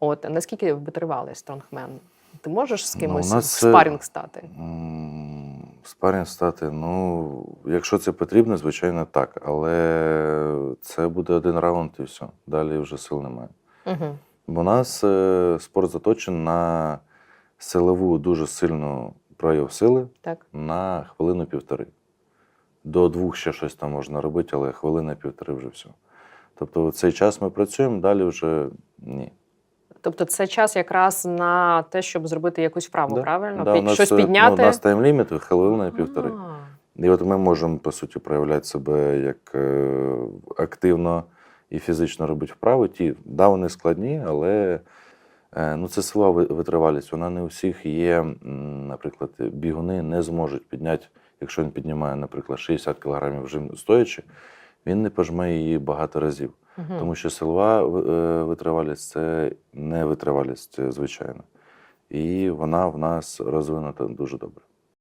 От наскільки витривалий стронгмен? Ти можеш з Ну, кимось нас, в е, спарінг стати? Спарінг стати, ну, якщо це потрібно, звичайно, так. Але це буде один раунд і все. Далі вже сил немає. Угу. Бо у нас е, спорт заточений на силову дуже сильну прояв сили Так. на хвилину-півтори. До двох ще щось там можна робити, але хвилина-півтори вже все. Тобто в цей час ми працюємо, далі вже ні. Тобто це час якраз на те, щоб зробити якусь вправу, Да. правильно? Да, у Під- нас, щось е, підняти. Ну, у нас тайм-ліміт хвилина-півтори. А, І от ми можемо, по суті, проявляти себе як е, активно і фізично робити вправи. Ті, да, вони складні, але е, ну, це сила витривалість. Вона не у всіх є. Наприклад, бігуни не зможуть підняти, якщо він піднімає, наприклад, 60 кг жим стоячи, він не пожме її багато разів. Угу. Тому що силова е, витривалість це не витривалість, звичайно. І вона в нас розвинута дуже добре.